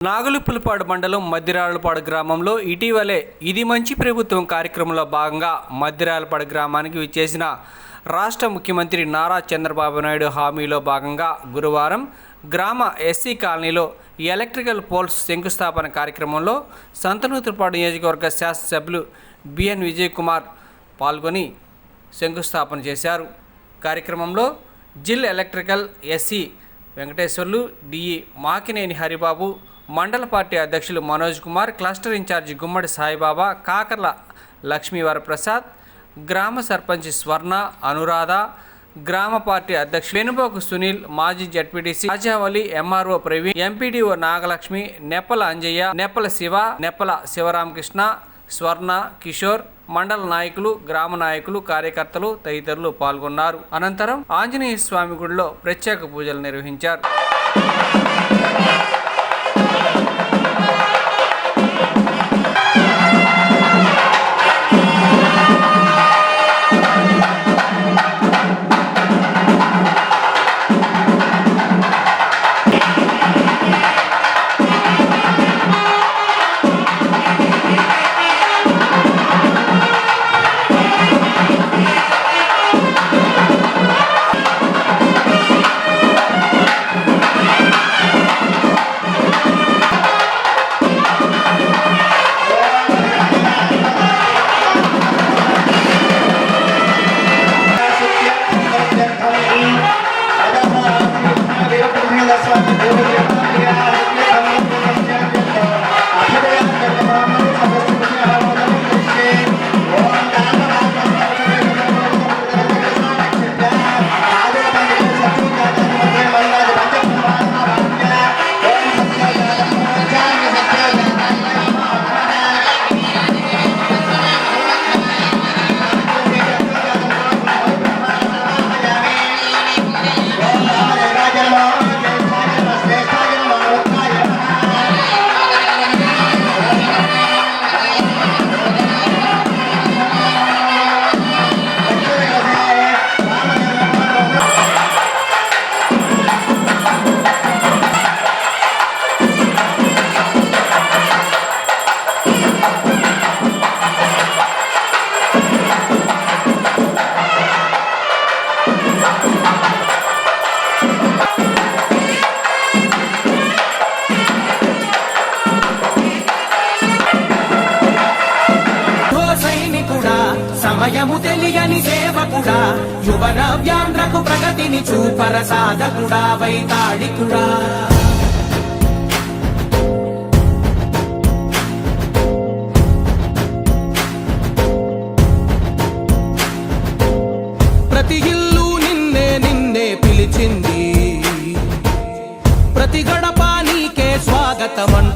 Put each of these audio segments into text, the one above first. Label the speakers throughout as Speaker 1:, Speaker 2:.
Speaker 1: నాగులుపులపాడు మండలం మద్దిరాలపాడు గ్రామంలో ఇటీవలే ఇది మంచి ప్రభుత్వం కార్యక్రమంలో భాగంగా మద్దిరాలపాడు గ్రామానికి విచ్చేసిన రాష్ట్ర ముఖ్యమంత్రి నారా చంద్రబాబు నాయుడు హామీలో భాగంగా గురువారం గ్రామ ఎస్సీ కాలనీలో ఎలక్ట్రికల్ పోల్స్ శంకుస్థాపన కార్యక్రమంలో సంతనూతులపాడు నియోజకవర్గ శాసనసభ్యులు బిఎన్ విజయ్ కుమార్ పాల్గొని శంకుస్థాపన చేశారు. కార్యక్రమంలో జిల్ electrical SC Venkateswarlu DE Makineni Haribabu మండల పార్టీ అధ్యక్షులు మనోజ్ కుమార్ క్లస్టర్ ఇన్ఛార్జి గుమ్మడి సాయిబాబా కాకర్ల లక్ష్మీవరప్రసాద్ గ్రామ సర్పంచ్ స్వర్ణ అనురాధ గ్రామ పార్టీ అధ్యక్షులు వెనుబోకు సునీల్ మాజీ ZPTC Rajavali MRO Praveen MPDO Nagalakshmi Neppala Anjaiah Neppala Siva Neppala Sivaramakrishna Swarna Kishore మండల నాయకులు గ్రామ నాయకులు కార్యకర్తలు తదితరులు పాల్గొన్నారు. అనంతరం ఆంజనేయ స్వామి గుడిలో ప్రత్యేక పూజలు నిర్వహించారు.
Speaker 2: கட்டவன்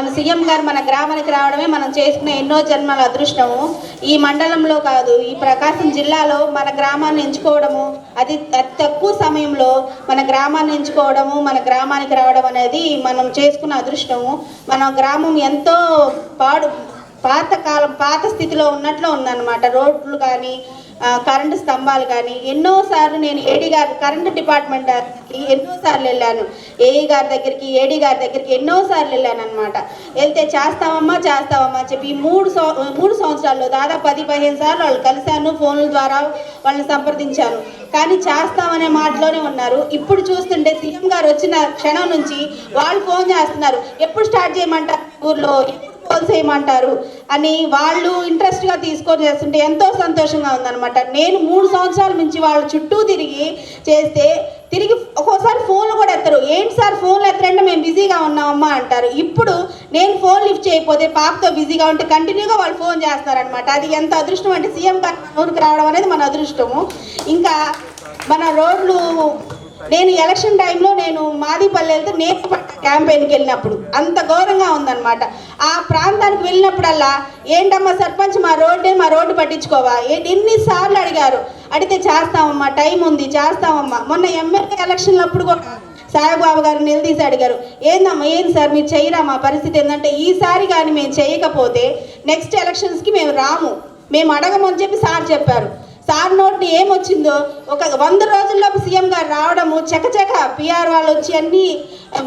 Speaker 3: మన సీఎం గారు మన గ్రామానికి రావడమే మనం చేసుకునే ఎన్నో జన్మల అదృష్టము. ఈ మండలంలో కాదు ఈ ప్రకాశం జిల్లాలో మన గ్రామాన్ని ఎంచుకోవడము. అది అతి తక్కువ సమయంలో మన గ్రామాన్ని ఎంచుకోవడము మన గ్రామానికి రావడం అనేది మనం చేసుకున్న అదృష్టము. మన గ్రామం ఎంతో పాడు పాతకాలం పాత స్థితిలో ఉన్నట్లు ఉందన్నమాట. రోడ్లు కానీ కరెంటు స్తంభాలు కానీ ఎన్నోసార్లు నేను ఏడీ గారు కరెంటు డిపార్ట్మెంట్ ఎన్నోసార్లు వెళ్ళాను. ఏఈ గారి దగ్గరికి ఏడీ గారి దగ్గరికి ఎన్నోసార్లు వెళ్ళాను అనమాట వెళ్తే చేస్తామమ్మా చేస్తామమ్మా అని చెప్పి మూడు సంవ- మూడు సంవత్సరాల్లో దాదాపు పది పదిహేను సార్లు వాళ్ళు కలిశాను ఫోన్ల ద్వారా వాళ్ళని సంప్రదించాను. కానీ చేస్తామనే మాటలోనే ఉన్నారు. ఇప్పుడు చూస్తుంటే సీఎం గారు వచ్చిన క్షణం నుంచి వాళ్ళు ఫోన్ చేస్తున్నారు. ఎప్పుడు స్టార్ట్ చేయమంటారు ఊర్లో? ఫోన్ చేయమంటారు అని వాళ్ళు ఇంట్రెస్ట్గా తీసుకొని చేస్తుంటే ఎంతో సంతోషంగా ఉందన్నమాట. నేను మూడు సంవత్సరాల నుంచి వాళ్ళ చుట్టూ తిరిగి చేస్తే తిరిగి ఒక్కోసారి ఫోన్లు కూడా ఎత్తరు. ఏంటి సార్ ఫోన్లు ఎత్తరంటే మేము బిజీగా ఉన్నామమ్మా అంటారు. ఇప్పుడు నేను ఫోన్ లిఫ్ట్ చేయకపోతే పాపతో బిజీగా ఉంటే కంటిన్యూగా వాళ్ళు ఫోన్ చేస్తారనమాట అది ఎంత అదృష్టం అంటే సీఎం గారు ఊరికి రావడం అనేది మన అదృష్టము. ఇంకా మన రోడ్లు నేను ఎలక్షన్ టైంలో నేను మాదిపల్లి వెళ్తే నేను క్యాంపెయిన్కి వెళ్ళినప్పుడు అంత ఘోరంగా ఉందన్నమాట. ఆ ప్రాంతానికి వెళ్ళినప్పుడల్లా ఏంటమ్మా సర్పంచ్ మా రోడ్డే మా రోడ్డు పట్టించుకోవా? ఎన్నిసార్లు అడిగారు? అడిగితే చేస్తామమ్మా టైం ఉంది చేస్తామమ్మా మొన్న ఎమ్మెల్యే ఎలక్షన్లప్పుడు కూడా సాయిబాబు గారు నిలదీసి అడిగారు. ఏందమ్మా ఏంది సార్ మీరు చేయరా మా పరిస్థితి ఏంటంటే ఈసారి కానీ మేము చేయకపోతే నెక్స్ట్ ఎలక్షన్స్కి మేము రాము. మేము అడగమని చెప్పి సార్ చెప్పారు. సార్ నోటి ఏమొచ్చిందో? ఒక వంద రోజుల్లో సీఎం గారు రావడము చకచక పిఆర్ వాళ్ళు వచ్చి అన్ని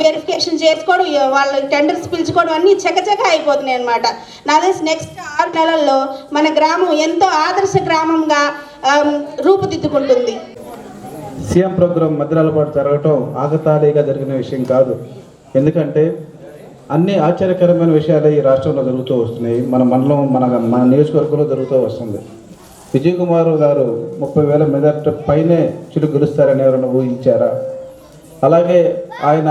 Speaker 3: వెరిఫికేషన్ చేసుకోవడం వాళ్ళ టెండర్స్ పిలుచుకోవడం అన్నీ చకచక అయిపోతున్నాయి అనమాట నా తెలిసి నెక్స్ట్ ఆరు నెలల్లో మన గ్రామం ఎంతో ఆదర్శ గ్రామంగా రూపుదిద్దుకుంటుంది.
Speaker 4: సీఎం ప్రోగ్రాం మధ్యరాలపాటు జరగటం ఆగతాళీగా జరిగిన విషయం కాదు. ఎందుకంటే అన్ని ఆశ్చర్యకరమైన విషయాలు ఈ రాష్ట్రంలో జరుగుతూ వస్తున్నాయి. మన మండలం మన మన నియోజకవర్గంలో జరుగుతూ వస్తుంది. విజయ్ కుమార్ గారు ముప్పై వేల మెదట్ పైనే చిరు గెలుస్తారని ఎవరైనా ఊహించారా? అలాగే ఆయన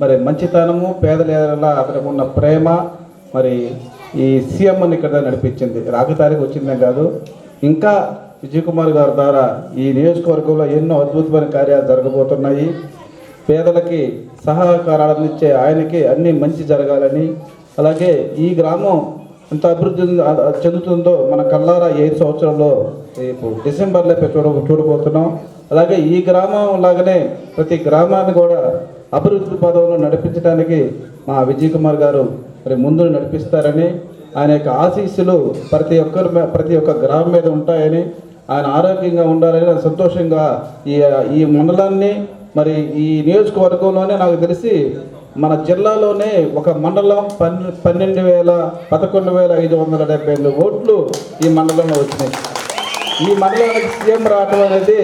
Speaker 4: మరి మంచితనము పేదల అతనికి ఉన్న ప్రేమ మరి ఈ సీఎంని ఇక్కడ నడిపించింది. రాక తారీఖు వచ్చిందే కాదు. ఇంకా విజయ్ కుమార్ గారి ద్వారా ఈ నియోజకవర్గంలో ఎన్నో అద్భుతమైన కార్యాలు జరగబోతున్నాయి. పేదలకి సహకారాలు అందించే ఆయనకి అన్ని మంచి జరగాలని అలాగే ఈ గ్రామం ఎంత అభివృద్ధి చెందుతుందో మన కల్లారా ఏడు సంవత్సరంలో రేపు డిసెంబర్లో చూడ చూడబోతున్నాం. అలాగే ఈ గ్రామం లాగానే ప్రతి గ్రామాన్ని కూడా అభివృద్ధి పదంలో నడిపించడానికి మా విజయ్ కుమార్ గారు మరి ముందు నడిపిస్తారని ఆయన యొక్క ఆశీస్సులు ప్రతి ఒక్కరి ప్రతి ఒక్క గ్రామం మీద ఉంటాయని ఆయన ఆరోగ్యంగా ఉండాలని సంతోషంగా ఈ ఈ మండలాన్ని మరి ఈ నియోజకవర్గంలోనే నాకు తెలిసి మన జిల్లాలోనే ఒక మండలం పన్నె పన్నెండు వేల పదకొండు వేల ఐదు వందల డెబ్బై ఎనిమిది ఓట్లు ఈ మండలంలో వచ్చినాయి. ఈ మండలానికి సీఎం రావటం అనేది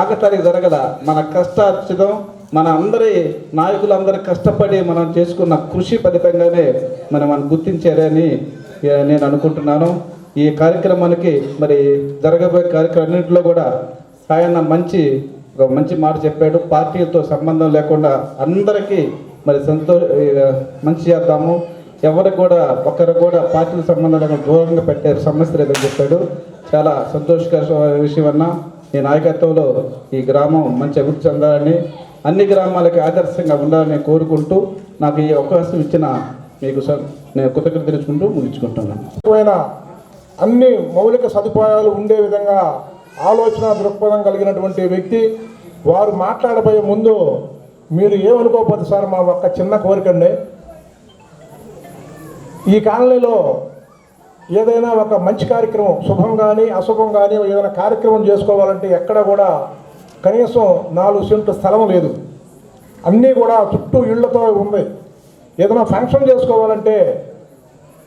Speaker 4: ఆకతారికి జరగల మన కష్టార్జితం మన అందరి నాయకులందరూ కష్టపడి మనం చేసుకున్న కృషి ఫలితంగానే మనం మనం గుర్తించారని నేను అనుకుంటున్నాను. ఈ కార్యక్రమానికి మరి జరగబోయే కార్యక్రమాన్నింటిలో కూడా ఆయన మంచి ఒక మంచి మాట చెప్పాడు. పార్టీలతో సంబంధం లేకుండా అందరికీ మరి సంతో మంచి చేద్దాము. ఎవరు కూడా ఒకరు కూడా పార్టీల సంబంధాలను దూరంగా పెట్టే సమస్య లేదని చెప్పాడు. చాలా సంతోషకరమైన విషయం అన్న ఈ నాయకత్వంలో ఈ గ్రామం మంచి అభివృద్ధి చెందాలని అన్ని గ్రామాలకి ఆదర్శంగా ఉండాలని కోరుకుంటూ నాకు ఈ అవకాశం ఇచ్చిన మీకు స- నేను కృతజ్ఞత తెలుసుకుంటూ ముగించుకుంటున్నాను.
Speaker 5: అన్ని మౌలిక సదుపాయాలు ఉండే విధంగా ఆలోచన దృక్పథం కలిగినటువంటి వ్యక్తి వారు మాట్లాడబోయే ముందు మీరు ఏమనుకోకపోతే సార్ మా ఒక్క చిన్న కోరికండి ఈ కాలనీలో ఏదైనా ఒక మంచి కార్యక్రమం శుభం కానీ అశుభం కానీ ఏదైనా కార్యక్రమం చేసుకోవాలంటే ఎక్కడ కూడా కనీసం నాలుగు సెంట్లు స్థలం లేదు. అన్నీ కూడా చుట్టూ ఇళ్ళతో ఉంది. ఏదైనా ఫంక్షన్ చేసుకోవాలంటే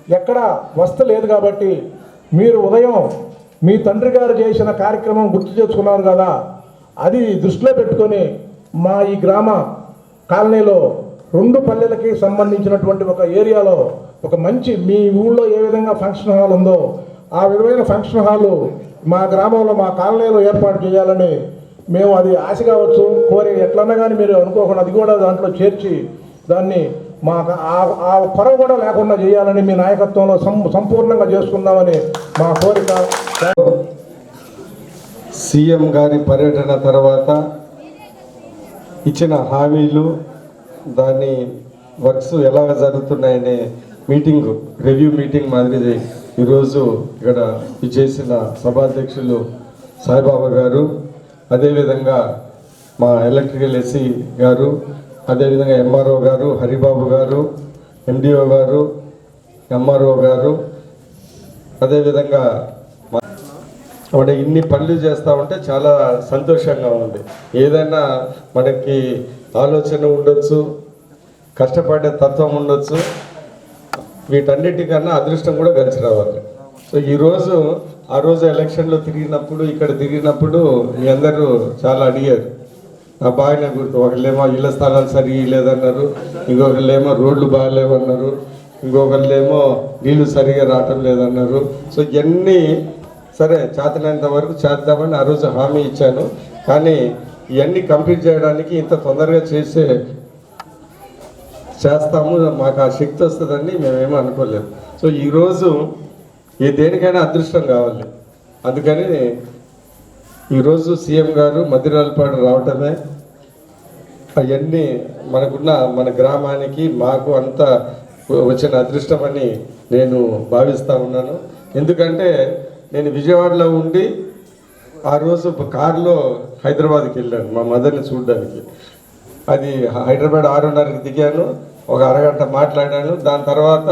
Speaker 5: ఎక్కడ వస్తు లేదు కాబట్టి మీరు ఉదయం మీ తండ్రి గారు చేసిన కార్యక్రమం గుర్తు తెచ్చుకున్నారు కదా అది దృష్టిలో పెట్టుకొని మా ఈ గ్రామ కాలనీలో రెండు పల్లెలకి సంబంధించినటువంటి ఒక ఏరియాలో ఒక మంచి మీ ఊళ్ళో ఏ విధంగా ఫంక్షన్ హాల్ ఉందో ఆ విధమైన ఫంక్షన్ హాలు మా గ్రామంలో మా కాలనీలో ఏర్పాటు చేయాలని మేము అది ఆశ కావచ్చు కోరి ఎట్లన్నా కానీ మీరు అనుకోకుండా అది కూడా దాంట్లో చేర్చి దాన్ని మా ఆ- ఆ కొరవ కూడా లేకుండా చేయాలని మీ నాయకత్వంలో సంపూర్ణంగా చేసుకుందామని మా కోరిక.
Speaker 6: సీఎం గారి పర్యటన తర్వాత ఇచ్చిన హామీలు దాని వర్క్స్ ఎలా జరుగుతున్నాయనే మీటింగ్ రివ్యూ మీటింగ్ మాదిరి ఈరోజు ఇక్కడ చేసిన సభాధ్యక్షులు సాయిబాబా గారు అదేవిధంగా మా ఎలక్ట్రికల్ ఎస్సీ గారు అదేవిధంగా ఎంఆర్ఓ గారు హరిబాబు గారు ఎండిఓ గారు ఎంఆర్ఓ గారు అదేవిధంగా మన ఇన్ని పనులు చేస్తా ఉంటే చాలా సంతోషంగా ఉంది. ఏదైనా మనకి ఆలోచన ఉండొచ్చు కష్టపడే తత్వం ఉండొచ్చు వీటన్నిటికన్నా అదృష్టం కూడా కలిసి రావాలి. సో ఈరోజు ఆ రోజు ఎలక్షన్లో తిరిగినప్పుడు ఇక్కడ తిరిగినప్పుడు మీ అందరూ చాలా అడిగారు. నా బాగానే గుర్తు ఒకళ్ళేమో ఇళ్ళ స్థలాలు సరిగా లేదన్నారు ఇంకొకళ్ళేమో రోడ్లు బాగాలేవన్నారు ఇంకొకళ్ళేమో నీళ్ళు సరిగా రావటం లేదన్నారు. సో ఇవన్నీ సరే చేతనంత వరకు చేద్దామని ఆ రోజు హామీ ఇచ్చాను. కానీ ఇవన్నీ కంప్లీట్ చేయడానికి ఇంత తొందరగా చేసే చేస్తాము. మాకు ఆ శక్తి వస్తుందని మేమేమో అనుకోలేము సో ఈరోజు ఏ దేనికైనా అదృష్టం కావాలి. అందుకని ఈరోజు సీఎం గారు మధ్యరాలపాడు రావటమే అవన్నీ మనకున్న మన గ్రామానికి మాకు అంత వచ్చిన అదృష్టమని నేను భావిస్తూ ఉన్నాను. ఎందుకంటే నేను విజయవాడలో ఉండి ఆ రోజు కారులో హైదరాబాద్కి వెళ్ళాను మా మదర్ని చూడడానికి. అది హైదరాబాద్ ఆరున్నరకి దిగాను ఒక అరగంట మాట్లాడాను దాని తర్వాత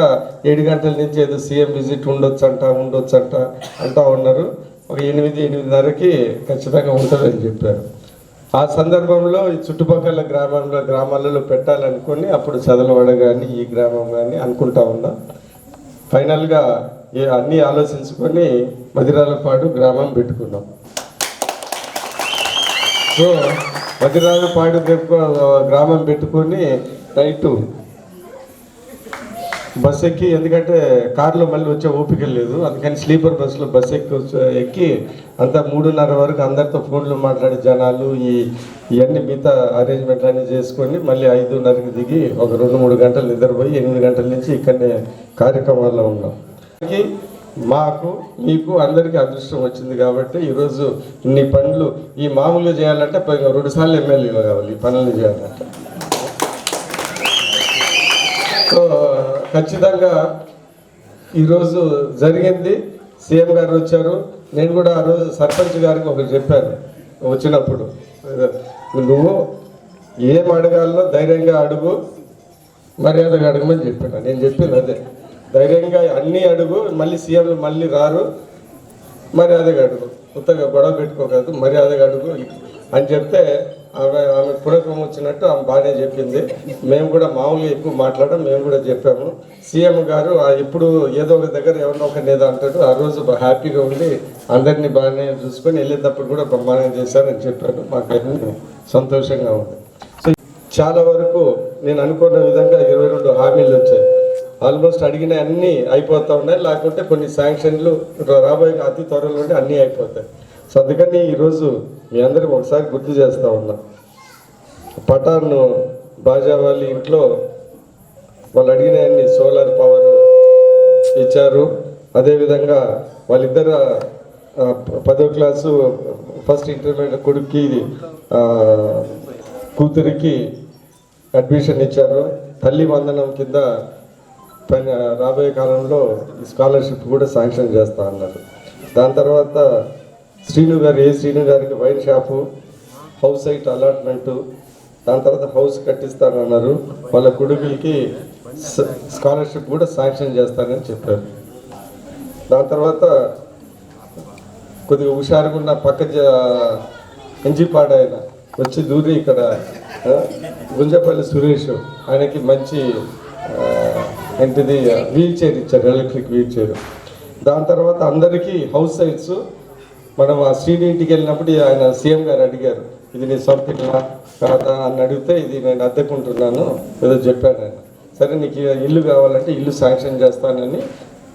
Speaker 6: ఏడు గంటల నుంచి ఏదో సీఎం విజిట్ ఉండొచ్చంట ఉండొచ్చంట అంటా ఉన్నారు. ఒక ఎనిమిది ఎనిమిదిన్నరకి ఖచ్చితంగా ఉంటుందని చెప్పారు. ఆ సందర్భంలో ఈ చుట్టుపక్కల గ్రామంలో గ్రామాలలో పెట్టాలనుకుని అప్పుడు చదలవాడ కానీ ఈ గ్రామం కానీ అనుకుంటా ఉన్నా. ఫైనల్గా అన్నీ ఆలోచించుకొని మదిరాలపాడు గ్రామం పెట్టుకున్నాం. సో మదిరాలపాడు పెట్టుకో- గ్రామం పెట్టుకొని నైటు బస్ ఎక్కి ఎందుకంటే కార్లో మళ్ళీ వచ్చే ఓపిక లేదు. అందుకని స్లీపర్ బస్సులో బస్ ఎక్కి ఎక్కి అంతా మూడున్నర వరకు అందరితో ఫోన్లు మాట్లాడే జనాలు ఈ ఇవన్నీ మిగతా అరేంజ్మెంట్లు అన్నీ చేసుకొని మళ్ళీ ఐదున్నరకి దిగి ఒక రెండు మూడు గంటలు నిద్రపోయి ఎనిమిది గంటల నుంచి ఇక్కడనే కార్యక్రమాల్లో ఉన్నాం. మాకు మీకు అందరికీ అదృష్టం వచ్చింది కాబట్టి ఈరోజు ఇన్ని పనులు ఈ మామూలుగా చేయాలంటే పైగా రెండు సార్లు ఎమ్మెల్యేలు కావాలి ఈ పనులు చేయాలంటే. సో ఖచ్చితంగా ఈరోజు జరిగింది. సీఎం గారు వచ్చారు. నేను కూడా ఆ రోజు సర్పంచ్ గారికి ఒకటి చెప్పాను వచ్చినప్పుడు. నువ్వు ఏం అడగాలో ధైర్యంగా అడుగు మర్యాదగా అడగమని చెప్పాను. నేను చెప్పింది అదే. ధైర్యంగా అన్నీ అడుగు మళ్ళీ సీఎం మళ్ళీ రారు. మర్యాదగా అడుగు. కొత్తగా గొడవ పెట్టుకోకూడదు మర్యాదగా అడుగు అని చెప్తే ఆమె ఆమె పునకం వచ్చినట్టు ఆమె బాగానే చెప్పింది. మేము కూడా మామూలుగా ఎక్కువ మాట్లాడడం మేము కూడా చెప్పాము. సీఎం గారు ఆ ఎప్పుడు ఏదో ఒక దగ్గర ఎవరినో ఒక ఏదో అంటాడు. ఆ రోజు హ్యాపీగా ఉండి అందరినీ బాగానే చూసుకొని వెళ్ళేటప్పుడు కూడా బాగానే చేశారని చెప్పారు. మాకు సంతోషంగా ఉంది. సో చాలా వరకు నేను అనుకున్న విధంగా ఇరవై రెండు హామీలు వచ్చాయి. ఆల్మోస్ట్ అడిగిన అన్నీ అయిపోతూ ఉన్నాయి. లేకుంటే కొన్ని శాంక్షన్లు రాబోయే అతి త్వరలోనే అన్నీ అయిపోతాయి. సో అందుకని ఈరోజు మీ అందరికి ఒకసారి గుర్తు చేస్తూ ఉన్నా. పటాన్ బాజా వాళ్ళ ఇంట్లో వాళ్ళు అడిగిన అన్ని సోలార్ పవర్ ఇచ్చారు. అదేవిధంగా వాళ్ళిద్దరు పదో క్లాసు ఫస్ట్ ఇంటర్మీడియట్ కొడుక్కి కూతురికి అడ్మిషన్ ఇచ్చారు. తల్లి వందనం కింద రాబోయే కాలంలో ఈ స్కాలర్షిప్ కూడా శాంక్షన్ చేస్తా అన్నారు. దాని తర్వాత శ్రీను గారు ఏ శ్రీను గారికి wine shop house site allotment దాని తర్వాత హౌస్ కట్టిస్తానన్నారు వాళ్ళ కొడుకులకి స్కాలర్షిప్ కూడా శాంక్షన్ చేస్తానని చెప్పారు. దాని తర్వాత కొద్దిగా హుషారుగా ఉన్న పక్క జ- ఎంజిపాడ ఆయన వచ్చి దూరి ఇక్కడ గుంజపల్లి సురేష్ ఆయనకి మంచి ఏంటిది వీల్ చైర్ ఇచ్చారు ఎలక్ట్రిక్ వీల్ చైర్ దాని తర్వాత అందరికీ హౌస్ సైట్స్ మనం ఆ శ్రీని ఇంటికి వెళ్ళినప్పుడు ఆయన సీఎం గారు అడిగారు ఇది నీ సొంత ఇల్లా? కాదా? అని అడిగితే ఇది నేను అద్దెకుంటున్నాను ఏదో చెప్పాడు ఆయన. సరే నీకు ఇల్లు కావాలంటే ఇల్లు శాంక్షన్ చేస్తానని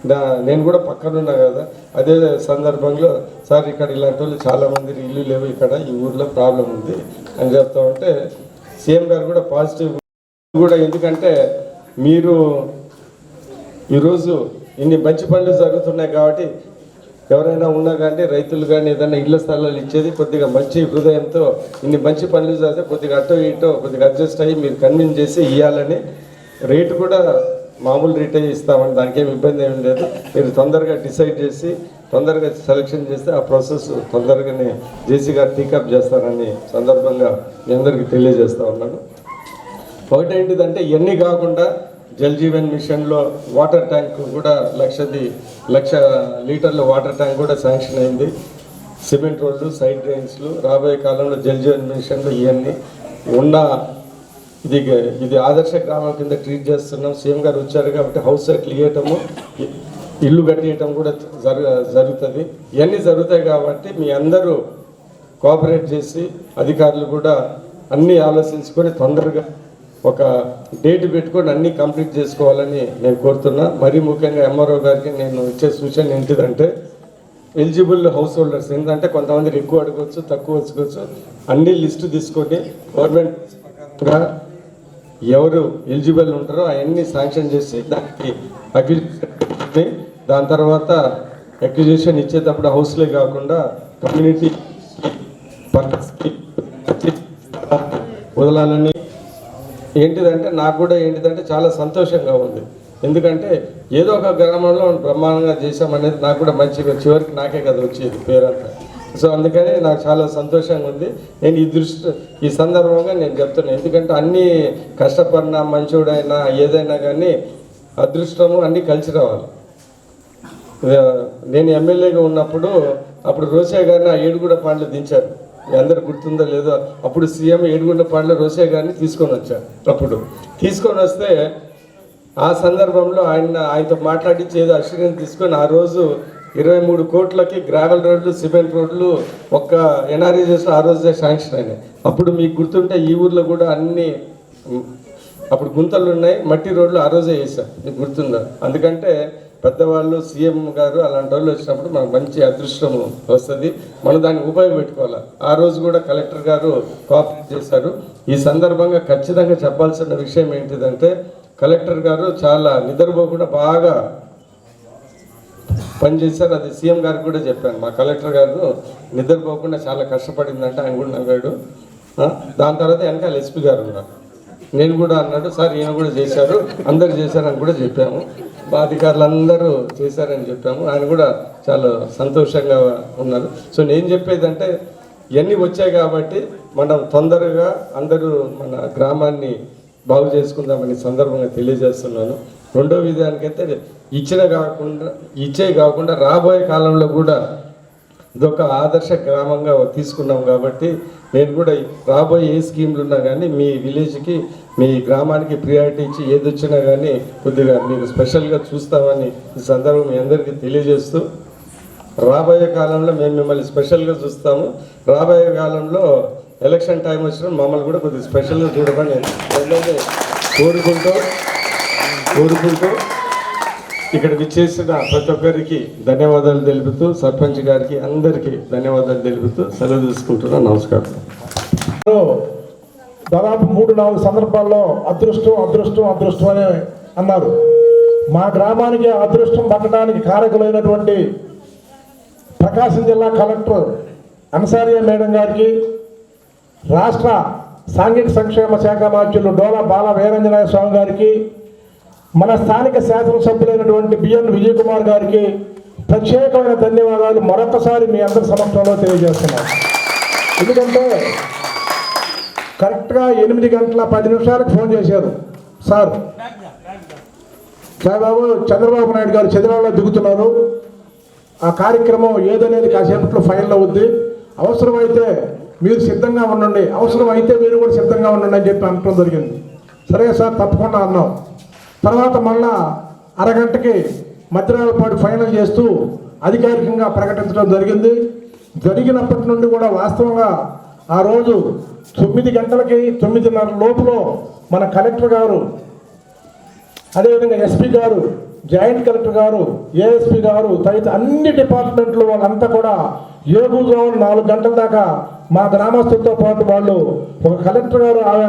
Speaker 6: దా నేను కూడా పక్కనున్నా కదా. అదే సందర్భంలో సార్ ఇక్కడ ఇలాంటి వాళ్ళు చాలా మంది ఇల్లు లేవు ఇక్కడ ఈ ఊర్లో ప్రాబ్లం ఉంది అని చెప్తా ఉంటే సీఎం గారు కూడా పాజిటివ్ కూడా. ఎందుకంటే మీరు ఈరోజు ఇన్ని మంచి పనులు జరుగుతున్నాయి కాబట్టి ఎవరైనా ఉన్నా కానీ రైతులు కానీ ఏదైనా ఇళ్ళ స్థలాలు ఇచ్చేది కొద్దిగా మంచి హృదయంతో ఇన్ని మంచి పనులు చేస్తే కొద్దిగా అటో ఇటో కొద్దిగా అడ్జస్ట్ అయ్యి మీరు కన్విన్స్ చేసి ఇవ్వాలని రేటు కూడా మామూలు రేటే ఇస్తామని దానికి ఏమి ఇబ్బంది ఏమి లేదు. మీరు తొందరగా డిసైడ్ చేసి తొందరగా సెలెక్షన్ చేస్తే ఆ ప్రాసెస్ తొందరగానే జేసీ గారు టీకప్ చేస్తారని సందర్భంగా మీ అందరికీ తెలియజేస్తా ఉన్నాను. ఒకటేంటిదంటే ఇవన్నీ కాకుండా జల్ జీవన్ మిషన్లో వాటర్ ట్యాంక్ కూడా లక్షది లక్ష లీటర్ల వాటర్ ట్యాంక్ కూడా శాంక్షన్ అయింది. సిమెంట్ రోడ్లు సైడ్ డ్రైన్స్లు రాబోయే కాలంలో జల్ జీవన్ మిషన్లు ఇవన్నీ ఉన్న ఇది ఇది ఆదర్శ గ్రామం కింద ట్రీట్ చేస్తున్నాం. సీఎం గారు వచ్చారు కాబట్టి హౌస్ సెట్లు ఇవ్వటము ఇల్లు కట్టేయటం కూడా జరు జరుగుతుంది. ఇవన్నీ జరుగుతాయి కాబట్టి మీ అందరూ కోఆపరేట్ చేసి అధికారులు కూడా అన్నీ ఆలోచించుకొని తొందరగా ఒక డేట్ పెట్టుకొని అన్నీ కంప్లీట్ చేసుకోవాలని నేను కోరుతున్నా. మరీ ముఖ్యంగా ఎంఆర్ఓ గారికి నేను ఇచ్చే సూచన ఏంటిదంటే ఎలిజిబుల్ హౌస్ హోల్డర్స్ ఏంటంటే కొంతమంది ఎక్కువ అడగవచ్చు తక్కువ వచ్చుకోవచ్చు అన్ని లిస్టు తీసుకొని గవర్నమెంట్గా ఎవరు ఎలిజిబుల్ ఉంటారో అవన్నీ శాంక్షన్ చేసి దానికి అగ్రి దాని తర్వాత అక్విజిషన్ ఇచ్చేటప్పుడు హౌస్లే కాకుండా కమ్యూనిటీ వదలాలని ఏంటిదంటే నాకు కూడా ఏంటిదంటే చాలా సంతోషంగా ఉంది. ఎందుకంటే ఏదో ఒక గ్రామంలో బ్రహ్మాండంగా చేశామనేది నాకు కూడా మంచిగా చివరికి నాకే కదా వచ్చేది పేరంతా. సో అందుకని నాకు చాలా సంతోషంగా ఉంది. నేను ఈ దృష్టి ఈ సందర్భంగా నేను చెప్తున్నాను ఎందుకంటే అన్ని కష్టపడినా మంచోడైనా ఏదైనా కానీ అదృష్టము అన్నీ కలిసి రావాలి. నేను ఎమ్మెల్యేగా ఉన్నప్పుడు అప్పుడు రోసే గారిని ఆ ఏడుగుడ పాండ్లు దించారు. అందరు గుర్తుందో లేదో అప్పుడు సీఎం ఏడుగుండ పాండ్ల రోసే గారిని తీసుకొని వచ్చారు అప్పుడు తీసుకొని వస్తే ఆ సందర్భంలో ఆయన ఆయనతో మాట్లాడించి ఏదో అశ్విని తీసుకొని ఆ రోజు ఇరవై మూడు కోట్లకి గ్రావెల్ రోడ్లు సిమెంట్ రోడ్లు ఒక్క ఎన్ఆర్ఈజెస్ ఆ రోజే శాంక్షన్ అయినాయి. అప్పుడు మీకు గుర్తుంటే ఈ ఊర్లో కూడా అన్ని అప్పుడు గుంతలు ఉన్నాయి మట్టి రోడ్లు ఆ రోజే వేసాం. మీకు గుర్తుందా? అందుకంటే పెద్దవాళ్ళు సీఎం గారు అలాంటి వాళ్ళు వచ్చినప్పుడు మనకు మంచి అదృష్టం వస్తుంది. మనం దాన్ని ఉపయోగపెట్టుకోవాలి ఆ రోజు కూడా కలెక్టర్ గారు కోఆపరేట్ చేశారు. ఈ సందర్భంగా ఖచ్చితంగా చెప్పాల్సిన విషయం ఏంటిదంటే కలెక్టర్ గారు చాలా నిద్రపోకుండా బాగా పనిచేశారు. అది సీఎం గారికి కూడా చెప్పాను. మా కలెక్టర్ గారు నిద్రపోకుండా చాలా కష్టపడిందంటే ఆయన కూడా నవ్వాడు. దాని తర్వాత వెనకాల ఎస్పీ గారు ఉన్నారు. నేను కూడా అన్నాడు సార్ ఈయన కూడా చేశారు అందరు చేశారని కూడా చెప్పాము. మా అధికారులు అందరూ చేశారని చెప్పాము. ఆయన కూడా చాలా సంతోషంగా ఉన్నారు. సో నేను చెప్పేదంటే ఇవన్నీ వచ్చాయి కాబట్టి మనం తొందరగా అందరూ మన గ్రామాన్ని బాగు చేసుకుందామని సందర్భంగా తెలియజేస్తున్నాను. రెండో విధానికైతే ఇచ్చిన కాకుండా ఇచ్చే కాకుండా రాబోయే కాలంలో కూడా ఇదొక ఆదర్శ గ్రామంగా తీసుకున్నాం కాబట్టి నేను కూడా రాబోయే ఏ స్కీమ్లు ఉన్నా కానీ మీ విలేజ్కి మీ గ్రామానికి ప్రియారిటీ ఇచ్చి ఏది వచ్చినా కానీ కొద్దిగా మీరు స్పెషల్గా చూస్తామని ఈ సందర్భం మీ అందరికీ తెలియజేస్తూ రాబోయే కాలంలో మేము మిమ్మల్ని స్పెషల్గా చూస్తాము. రాబోయే కాలంలో ఎలక్షన్ టైం వచ్చిన మమ్మల్ని కూడా కొద్దిగా స్పెషల్గా చూడమని కోరుకుంటూ కోరుకుంటూ ఇక్కడికి చేసిన ప్రతి ఒక్కరికి ధన్యవాదాలు తెలుపుతూ సర్పంచ్ గారికి అందరికీ ధన్యవాదాలు తెలుపుతూ సెలవు తీసుకుంటున్నా. నమస్కారం.
Speaker 5: దాదాపు మూడు నాలుగు సందర్భాల్లో అదృష్టం అదృష్టం అదృష్టం అని అన్నారు. మా గ్రామానికి అదృష్టం పట్టడానికి కారకులైనటువంటి ప్రకాశం జిల్లా కలెక్టర్ అన్సారియా మేడం గారికి రాష్ట్ర సాంఘిక సంక్షేమ శాఖ మాధ్యులు డోలా బాల వీరంజనాయ స్వామి గారికి మన స్థానిక శాసనసభ్యులైనటువంటి బిఎన్ విజయ్ కుమార్ గారికి ప్రత్యేకమైన ధన్యవాదాలు మరొకసారి మీ అందరి సమక్షంలో తెలియజేస్తున్నాను. ఎందుకంటే కరెక్ట్గా ఎనిమిది గంటల పది నిమిషాలకు ఫోన్ చేశారు. సార్ సాయిబాబు చంద్రబాబు నాయుడు గారు చంద్రబాబులో దిగుతున్నారు. ఆ కార్యక్రమం ఏదనేది కాసేపట్లో ఫైనల్ ఉంది అవసరమైతే మీరు సిద్ధంగా ఉండండి. అవసరం అయితే మీరు కూడా సిద్ధంగా ఉండండి అని చెప్పి అనటం జరిగింది. సరే సార్ తప్పకుండా అన్నాం. తర్వాత మళ్ళా అరగంటకి మద్రాలపాడు ఫైనల్ చేస్తూ అధికారికంగా ప్రకటించడం జరిగింది. జరిగినప్పటి నుండి కూడా వాస్తవంగా ఆ రోజు తొమ్మిది గంటలకి తొమ్మిదిన్నర లోపులో మన కలెక్టర్ గారు అదేవిధంగా ఎస్పీ గారు జాయింట్ కలెక్టర్ గారు ఏఎస్పీ గారు తదితర అన్ని డిపార్ట్మెంట్లు వాళ్ళంతా కూడా ఏగుజాము నాలుగు గంటల దాకా మా గ్రామస్తులతో పాటు వాళ్ళు ఒక కలెక్టర్ గారు ఆమె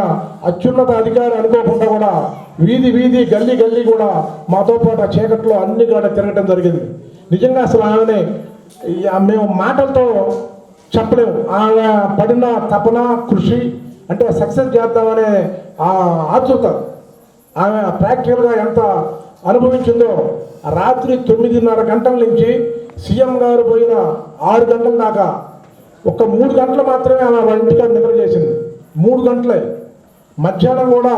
Speaker 5: అత్యున్నత అధికారి అనుకోకుండా కూడా వీధి వీధి గల్లీ గల్లీ కూడా మాతో పాటు ఆ చీకట్లో అన్ని కూడా తిరగటం జరిగింది. నిజంగా అసలు ఆమెని మేము మాటలతో చెప్పలేము. ఆమె పడిన తపన కృషి అంటే సక్సెస్ చేద్దామనే ఆ ఆతృత ఆమె ప్రాక్టికల్గా ఎంత అనుభవించిందో రాత్రి తొమ్మిదిన్నర గంటల నుంచి సీఎం గారు పోయిన ఆరు గంటల దాకా ఒక మూడు గంటలు మాత్రమే ఆమె వాళ్ళ ఇంటికాడ నిద్ర చేసింది. మూడు గంటలే. మధ్యాహ్నం కూడా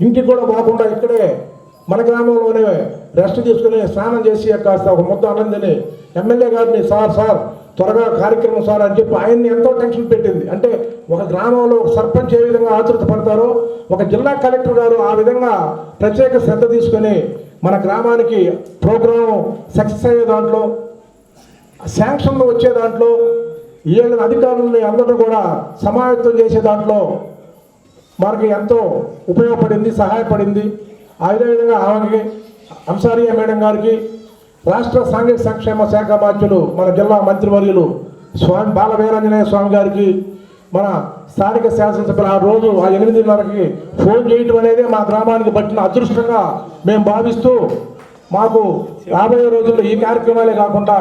Speaker 5: ఇంటికి కూడా పోకుండా ఇక్కడే. మన గ్రామంలోనే రెస్ట్ తీసుకుని స్నానం చేసి కాస్త ఒక ముద్ద అన్నం తిని ఎమ్మెల్యే గారిని సార్ సార్ త్వరగా కార్యక్రమం సార్ అని చెప్పి ఆయన్ని ఎంతో టెన్షన్ పెట్టింది. అంటే ఒక గ్రామంలో ఒక సర్పంచ్ ఏ విధంగా ఆతృత పడతారో ఒక జిల్లా కలెక్టర్ గారు ఆ విధంగా ప్రత్యేక శ్రద్ధ తీసుకొని మన గ్రామానికి ప్రోగ్రాం సక్సెస్ అయ్యే దాంట్లో శాంక్షన్లు వచ్చే దాంట్లో ఏడు అధికారులని అందరూ కూడా సమాయత్తం చేసే దాంట్లో మనకి ఎంతో ఉపయోగపడింది సహాయపడింది. అదేవిధంగా ఆమెకి అంసారియా మేడం గారికి రాష్ట్ర సాంఘిక సంక్షేమ శాఖ మార్చులు మన జిల్లా మంత్రివర్యులు స్వామి బాలవీరాంజనేయ స్వామి గారికి మన స్థానిక శాసనసభ్యులు ఆ రోజు ఆ ఎనిమిదిన్నరకి ఫోన్ చేయటం అనేది మా గ్రామానికి పట్టిన అదృష్టంగా మేము భావిస్తూ మాకు రాబోయే రోజుల్లో ఈ కార్యక్రమాలే కాకుండా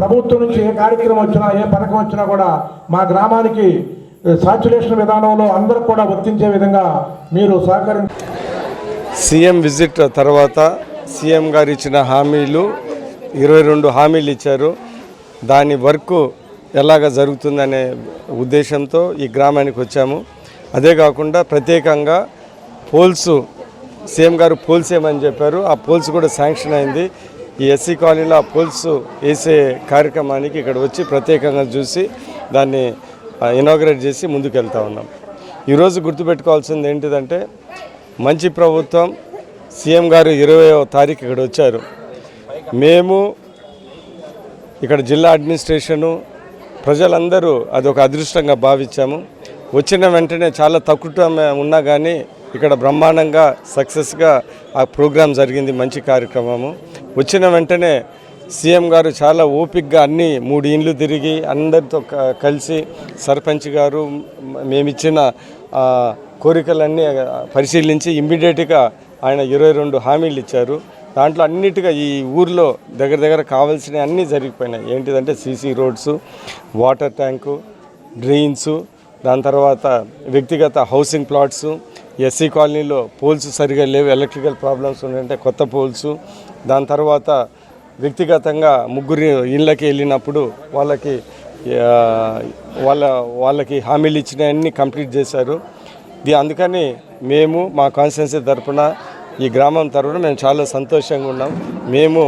Speaker 5: ప్రభుత్వం నుంచి ఏ కార్యక్రమం వచ్చినా ఏ పథకం వచ్చినా కూడా మా గ్రామానికి సాచులేషన్ విధానంలో అందరూ కూడా వర్తించే విధంగా మీరు సహకరి
Speaker 6: సీఎం విజిట్ తర్వాత సీఎం గారు ఇచ్చిన హామీలు ఇరవై రెండు హామీలు ఇచ్చారు. దాని వర్క్ ఎలాగ జరుగుతుందనే ఉద్దేశంతో ఈ గ్రామానికి వచ్చాము. అదే కాకుండా ప్రత్యేకంగా పోల్స్ సీఎం గారు పోల్స్ ఏమని చెప్పారు? ఆ పోల్స్ కూడా శాంక్షన్ అయింది. ఈ ఎస్సీ కాలనీలో ఆ పోల్స్ వేసే కార్యక్రమానికి ఇక్కడ వచ్చి ప్రత్యేకంగా చూసి దాన్ని ఇనాగ్రేట్ చేసి ముందుకు వెళ్తూ ఉన్నాం ఈరోజు గుర్తుపెట్టుకోవాల్సింది ఏంటిదంటే మంచి ప్రభుత్వం సీఎం గారు ఇరవయో తారీఖు ఇక్కడ వచ్చారు. మేము ఇక్కడ జిల్లా అడ్మినిస్ట్రేషను ప్రజలందరూ అదొక అదృష్టంగా భావించాము. వచ్చిన వెంటనే చాలా తక్కువ ఉన్నా కానీ ఇక్కడ బ్రహ్మాండంగా సక్సెస్గా ఆ ప్రోగ్రాం జరిగింది మంచి కార్యక్రమము. వచ్చిన వెంటనే సీఎం గారు చాలా ఓపిక్గా అన్ని మూడు ఇండ్లు తిరిగి అందరితో క- కలిసి సర్పంచ్ గారు మేమిచ్చిన కోరికలన్నీ పరిశీలించి ఇమ్మీడియట్గా ఆయన ఇరవై రెండు హామీలు ఇచ్చారు. దాంట్లో అన్నిటిగా ఈ ఊర్లో దగ్గర దగ్గర కావాల్సినవి అన్నీ జరిగిపోయినాయి. ఏంటిదంటే CC roads water tank drains దాని తర్వాత వ్యక్తిగత హౌసింగ్ ప్లాట్సు ఎస్సీ కాలనీలో పోల్స్ సరిగా లేవు ఎలక్ట్రికల్ ప్రాబ్లమ్స్ ఉన్నాయంటే కొత్త పోల్స్. దాని తర్వాత వ్యక్తిగతంగా ముగ్గురు ఇళ్ళకి వెళ్ళినప్పుడు వాళ్ళకి వాళ్ళ వాళ్ళకి హామీలు ఇచ్చినవన్నీ కంప్లీట్ చేశారు. ఇది అందుకని మేము మా కాన్స్టిట్యున్సీ తరపున ఈ గ్రామం తరఫున మేము చాలా సంతోషంగా ఉన్నాం. మేము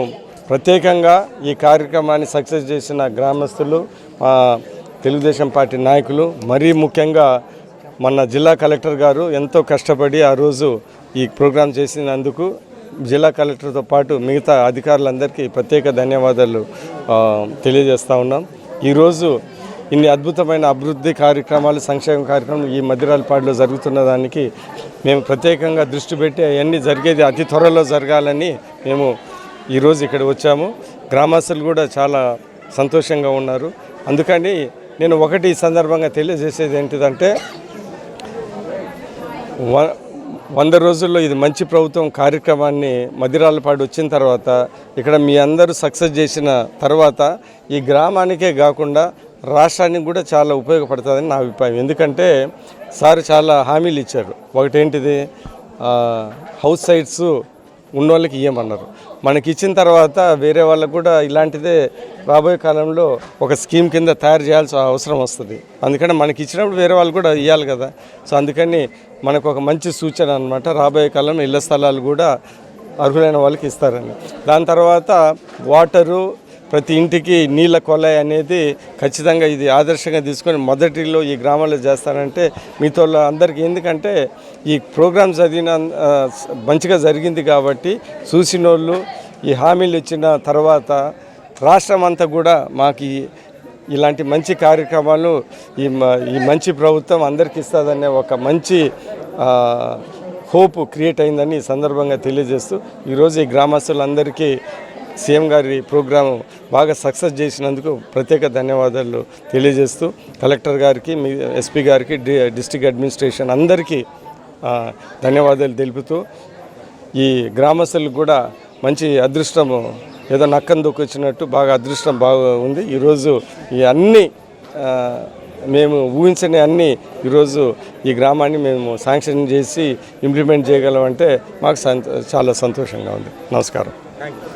Speaker 6: ప్రత్యేకంగా ఈ కార్యక్రమాన్ని సక్సెస్ చేసిన గ్రామస్తులు మా తెలుగుదేశం పార్టీ నాయకులు మరీ ముఖ్యంగా మన జిల్లా కలెక్టర్ గారు ఎంతో కష్టపడి ఆ రోజు ఈ ప్రోగ్రాం చేసినందుకు జిల్లా కలెక్టర్తో పాటు మిగతా అధికారులందరికీ ప్రత్యేక ధన్యవాదాలు తెలియజేస్తూ ఉన్నాం. ఈరోజు ఇన్ని అద్భుతమైన అభివృద్ధి కార్యక్రమాలు సంక్షేమ కార్యక్రమాలు ఈ మధ్యరాలపాడులో జరుగుతున్న దానికి మేము ప్రత్యేకంగా దృష్టి పెట్టి అవన్నీ జరిగేది అతి త్వరలో జరగాలని మేము ఈరోజు ఇక్కడ వచ్చాము. గ్రామస్తులు కూడా చాలా సంతోషంగా ఉన్నారు. అందుకని నేను ఒకటి ఈ సందర్భంగా తెలియజేసేది ఏంటిదంటే వంద రోజుల్లో ఇది మంచి ప్రభుత్వం కార్యక్రమాన్ని మదిరాలపాడు వచ్చిన తర్వాత ఇక్కడ మీ అందరూ సక్సెస్ చేసిన తర్వాత ఈ గ్రామానికే కాకుండా రాష్ట్రానికి కూడా చాలా ఉపయోగపడుతుందని నా అభిప్రాయం. ఎందుకంటే సార్ చాలా హామీలు ఇచ్చారు. ఒకటేంటిది? హౌస్ సైట్స్ ఉన్నోళ్ళకి ఇవ్వమన్నారు మనకి ఇచ్చిన తర్వాత వేరే వాళ్ళకు కూడా ఇలాంటిదే రాబోయే కాలంలో ఒక స్కీమ్ కింద తయారు చేయాల్సిన అవసరం వస్తుంది. అందుకని మనకి ఇచ్చినప్పుడు వేరే వాళ్ళు కూడా ఇవ్వాలి కదా. సో అందుకని మనకు ఒక మంచి సూచన అనమాట రాబోయే కాలంలో ఇళ్ళ స్థలాలు కూడా అర్హులైన వాళ్ళకి ఇస్తారని. దాని తర్వాత వాటరు ప్రతి ఇంటికి నీళ్ళ కొలాయి అనేది ఖచ్చితంగా ఇది ఆదర్శంగా తీసుకొని మొదటిలో ఈ గ్రామాల్లో చేస్తానంటే మీతో అందరికీ. ఎందుకంటే ఈ ప్రోగ్రామ్ చదివిన మంచిగా జరిగింది కాబట్టి చూసిన వాళ్ళు ఈ హామీలు ఇచ్చిన తర్వాత రాష్ట్రం అంతా కూడా మాకు ఇలాంటి మంచి కార్యక్రమాలు ఈ మ- ఈ మంచి ప్రభుత్వం అందరికి ఇస్తుందనే ఒక మంచి హోప్ క్రియేట్ అయిందని ఈ సందర్భంగా తెలియజేస్తూ ఈరోజు ఈ గ్రామస్తులందరికీ సీఎం గారి ప్రోగ్రాం బాగా సక్సెస్ చేసినందుకు ప్రత్యేక ధన్యవాదాలు తెలియజేస్తూ కలెక్టర్ గారికి మీ ఎస్పీ గారికి డి డిస్టిక్ అడ్మినిస్ట్రేషన్ అందరికీ ధన్యవాదాలు తెలుపుతూ ఈ గ్రామస్తులకు కూడా మంచి అదృష్టము ఏదో నక్కను దొక్కొచ్చినట్టు బాగా అదృష్టం బాగా ఉంది. ఈరోజు ఈ అన్ని మేము ఊహించని అన్ని ఈరోజు ఈ గ్రామాన్ని మేము శాంక్షన్ చేసి ఇంప్లిమెంట్ చేయగలమంటే మాకు చాలా సంతోషంగా ఉంది. నమస్కారం.